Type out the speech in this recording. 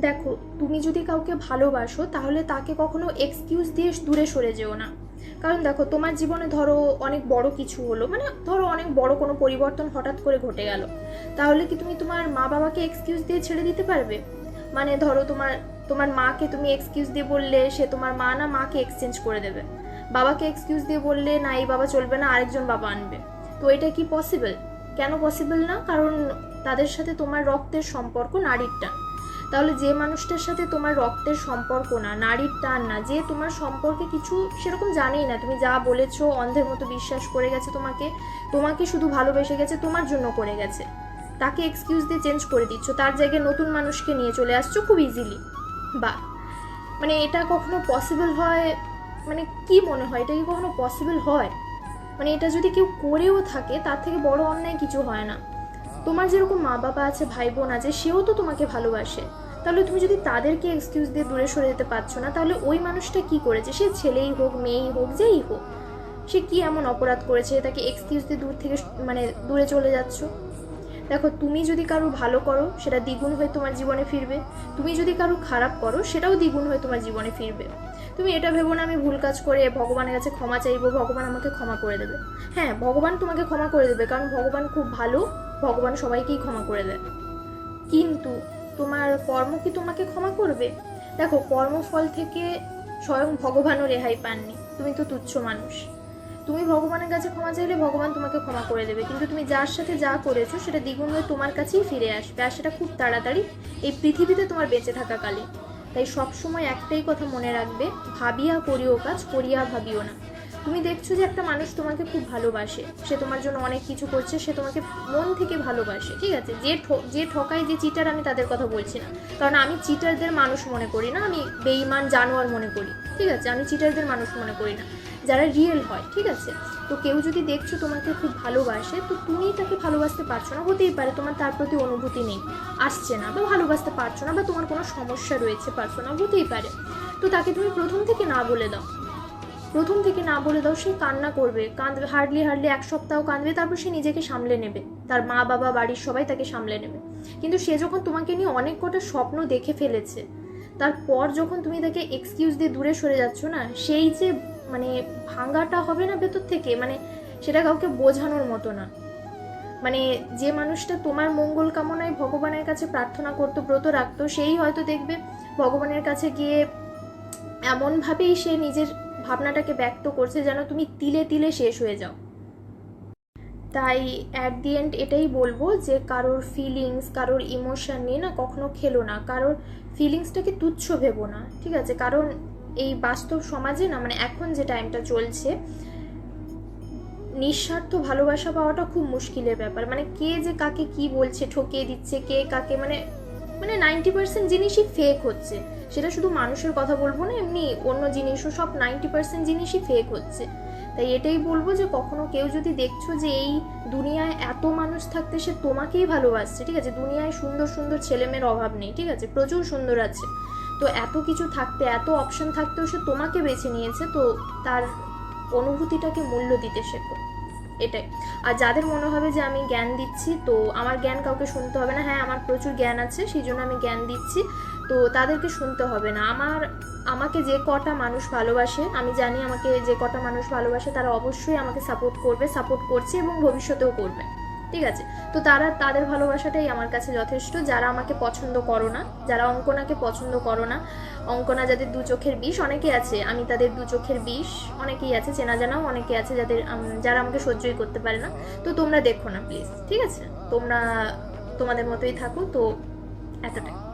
দেখো, তুমি যদি কাউকে ভালোবাসো, তাহলে তাকে কখনো এক্সকিউজ দিয়ে দূরে সরে যেও না। কারণ দেখো, তোমার জীবনে ধরো অনেক বড় কিছু হলো মানে ধরো অনেক বড় কোনো পরিবর্তন হঠাৎ করে ঘটে গেল। তাহলে কি তুমি তোমার মা বাবাকে এক্সকিউজ দিয়ে ছেড়ে দিতে পারবে? মানে ধরো তোমার তোমার মাকে তুমি এক্সকিউজ দিয়ে বললে, সে তোমার মা না মাকে এক্সচেঞ্জ করে দেবে। বাবাকে এক্সকিউজ দিয়ে বললে, না, এই বাবা চলবে না, আরেকজন বাবা আনবে। তো এটা কি পসিবল কেন পসিবল না? কারণ তাদের সাথে তোমার রক্তের সম্পর্ক নারীর টান তাহলে যে মানুষটার সাথে তোমার রক্তের সম্পর্ক না, নারীর টান না, যে তোমার সম্পর্কে কিছু সেরকম জানেই না, তুমি যা বলেছ, অন্ধের মতো বিশ্বাস করে গেছে তোমাকে তোমাকে শুধু ভালোবেসে গেছে, তোমার জন্য করে গেছে। তাকে এক্সকিউজ দিয়ে চেঞ্জ করে দিচ্ছ, তার জায়গায় নতুন মানুষকে নিয়ে চলে আসছো খুব ইজিলি বা মানে এটা কখনো পসিবল হয়? মানে কি মনে হয়? এটা কি কখনো পসিবল হয়? মানে এটা যদি কেউ করেও থাকে, তার থেকে বড় অন্যায় কিছু হয় না। তোমার যেরকম মা বাবা আছে ভাই বোন আছে, সেও তো তোমাকে ভালোবাসে। তাহলে তুমি যদি তাদেরকে এক্সকিউজ দিয়ে দূরে সরে যেতে পারছ না, তাহলে ওই মানুষটা কি করেছে? সে ছেলেই হোক, মেয়েই হোক, যেই হোক। সে কি এমন অপরাধ করেছে তাকে এক্সকিউজ দিয়ে দূর থেকে মানে দূরে চলে যাচ্ছ? দেখো, তুমি যদি কারও ভালো করো, সেটা দ্বিগুণ হয়ে তোমার জীবনে ফিরবে। তুমি যদি কারও খারাপ করো, সেটাও দ্বিগুণ হয়ে তোমার জীবনে ফিরবে। তুমি এটা ভেবো না, আমি ভুল কাজ করে ভগবানের কাছে ক্ষমা চাইব, ভগবান আমাকে ক্ষমা করে দেবে। হ্যাঁ ভগবান তোমাকে ক্ষমা করে দেবে, কারণ ভগবান খুব ভালো, ভগবান সবাইকেই ক্ষমা করে দেয়। কিন্তু তোমার কর্ম কি তোমাকে ক্ষমা করবে? দেখো, কর্মফল থেকে স্বয়ং ভগবানও রেহাই পাননি, তুমি তো তুচ্ছ মানুষ। তুমি ভগবানের কাছে ক্ষমা চাইলে ভগবান তোমাকে ক্ষমা করে দেবে, কিন্তু তুমি যার সাথে যা করেছ, সেটা দ্বিগুণ হয়ে তোমার কাছেই ফিরে আসবে, আর সেটা খুব তাড়াতাড়ি এই পৃথিবীতে তোমার বেঁচে থাকাকালে তাই সবসময় একটাই কথা মনে রাখবে, ভাবিয়া করিও কাজ, করিয়া ভাবিও না। তুমি দেখছ যে একটা মানুষ তোমাকে খুব ভালোবাসে। সে তোমার জন্য অনেক কিছু করছে, সে তোমাকে মন থেকে ভালোবাসে, ঠিক আছে? যে যে ঠকায় যে চিটার আমি তাদের কথা বলছি না। কারণ আমি চিটারদের মানুষ মনে করি না, আমি বেইমান জানোয়ার মনে করি, ঠিক আছে? আমি চিটারদের মানুষ মনে করি না। যারা রিয়েল হয়, ঠিক আছে? তো কেউ যদি দেখছ তোমাকে খুব ভালোবাসে, তো তুমি তাকে ভালোবাসতে পারছ না। হতেই পারে তোমার তার প্রতি অনুভূতি নেই, আসছে না বা ভালোবাসতে পারছ না বা তোমার কোনো সমস্যা রয়েছে পারছ না হতেই পারে। তো তাকে তুমি প্রথম থেকে না বলে দাও। প্রথম থেকে না বলে দাও, সে কান্না করবে, কাঁদবে হার্ডলি হার্ডলি এক সপ্তাহ কাঁদবে, তারপর সে নিজেকে সামলে নেবে। তার মা, বাবা, বাড়ির সবাই তাকে সামলে নেবে। কিন্তু সে যখন তোমাকে নিয়ে অনেক কটা স্বপ্ন দেখে ফেলেছে, তারপর যখন তুমি তাকে এক্সকিউজ দিয়ে দূরে সরে যাচ্ছ না, সেই যে মানে ভাঙাটা হবে না ভেতর থেকে মানে সেটা কাউকে বোঝানোর মতো না। মানে যে মানুষটা তোমার মঙ্গল কামনায় ভগবানের কাছে প্রার্থনা করতো ব্রত রাখতো, সেই হয়তো দেখবে ভগবানের কাছে গিয়ে এমনভাবেই সে নিজের ভাবনাটাকে ব্যক্ত করছে যেন তুমি তিলে তিলে শেষ হয়ে যাও। তাই অ্যাট দি এন্ড এটাই বলব যে কারোর ফিলিংস কারোর ইমোশন নিয়ে না কখনো খেলো না। কারোর ফিলিংসটাকে তুচ্ছ ভেবো না, ঠিক আছে? কারণ এই বাস্তব সমাজে না মানে এখন যে টাইমটা চলছে, নিঃস্বার্থ ভালোবাসা পাওয়াটা খুব মুশকিলের ব্যাপার। মানে কে যে কাকে কি বলছে, ঠকিয়ে দিচ্ছে, কে কাকে মানে মানে নাইনটি পার্সেন্ট জিনিসই ফেক হচ্ছে। সেটা শুধু মানুষের কথা বলব না, এমনি অন্য জিনিসও সব নাইনটি পার্সেন্ট জিনিসই ফেক হচ্ছে। তাই এটাই বলব যে কখনো কেউ যদি দেখছ যে এই দুনিয়ায় এত মানুষ থাকতে সে তোমাকেই ভালোবাসছে, ঠিক আছে? দুনিয়ায় সুন্দর সুন্দর ছেলেমেয়ের অভাব নেই, ঠিক আছে? প্রচুর সুন্দর আছে। তো এত কিছু থাকতে, এত অপশন থাকতেও সে তোমাকে বেছে নিয়েছে, তো তার অনুভূতিটাকে মূল্য দিতে শেখো। এটাই। আর যাদের মনে হবে যে আমি জ্ঞান দিচ্ছি, তো আমার জ্ঞান কাউকে শুনতে হবে না। হ্যাঁ আমার প্রচুর জ্ঞান আছে সেই জন্য আমি জ্ঞান দিচ্ছি। তো তাদেরকে শুনতে হবে না। আমার, আমাকে যে কটা মানুষ ভালোবাসে, আমি জানি আমাকে যে কটা মানুষ ভালোবাসে, তারা অবশ্যই আমাকে সাপোর্ট করবে সাপোর্ট করছে এবং ভবিষ্যতেও করবে। ঠিক আছে? তো তারা, তাদের ভালোবাসাটাই আমার কাছে যথেষ্ট। যারা আমাকে পছন্দ করো না, যারা অঙ্কনাকে পছন্দ করো না, অঙ্কনা যাদের দু চোখের বিষ, অনেকে আছে, আমি তাদের দু চোখের বিষ, অনেকেই আছে, চেনা জানাও, অনেকে আছে যাদের যারা আমাকে সহ্যই করতে পারে না। তো তোমরা দেখো না প্লিজ ঠিক আছে? তোমরা, তোমাদের মতোই থাকো, তো এতটাই।